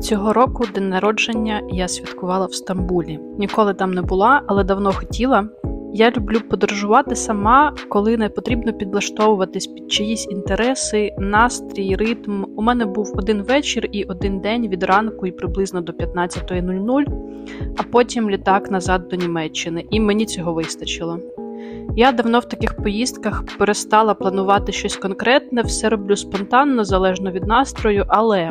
Цього року день народження я святкувала в Стамбулі. Ніколи там не була, але давно хотіла. Я люблю подорожувати сама, коли не потрібно підлаштовуватись під чиїсь інтереси, настрій, ритм. У мене був один вечір і один день від ранку і приблизно до 15.00, а потім літак назад до Німеччини, і мені цього вистачило. Я давно в таких поїздках перестала планувати щось конкретне, все роблю спонтанно, залежно від настрою, але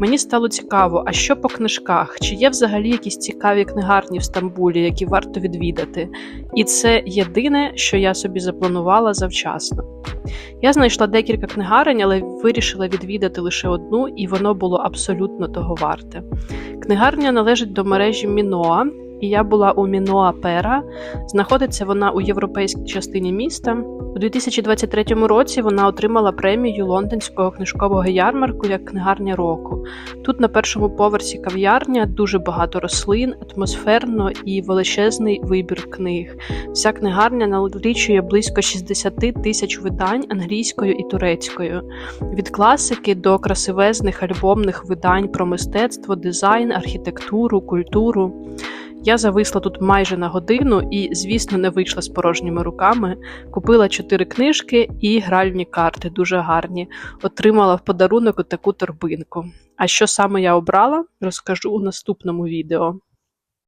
мені стало цікаво, а що по книжках? Чи є взагалі якісь цікаві книгарні в Стамбулі, які варто відвідати? І це єдине, що я собі запланувала завчасно. Я знайшла декілька книгарень, але вирішила відвідати лише одну, і воно було абсолютно того варте. Книгарня належить до мережі Міноа, і я була у Міноа Пера. Знаходиться вона у європейській частині міста. У 2023 році вона отримала премію лондонського книжкового ярмарку як книгарня року. Тут на першому поверсі кав'ярня дуже багато рослин, атмосферно і величезний вибір книг. Вся книгарня налічує близько 60 тисяч видань англійською і турецькою, від класики до красивезних альбомних видань про мистецтво, дизайн, архітектуру, культуру. Я зависла тут майже на годину і, звісно, не вийшла з порожніми руками. Купила чотири книжки і гральні карти, дуже гарні. Отримала в подарунок таку торбинку. А що саме я обрала, розкажу у наступному відео.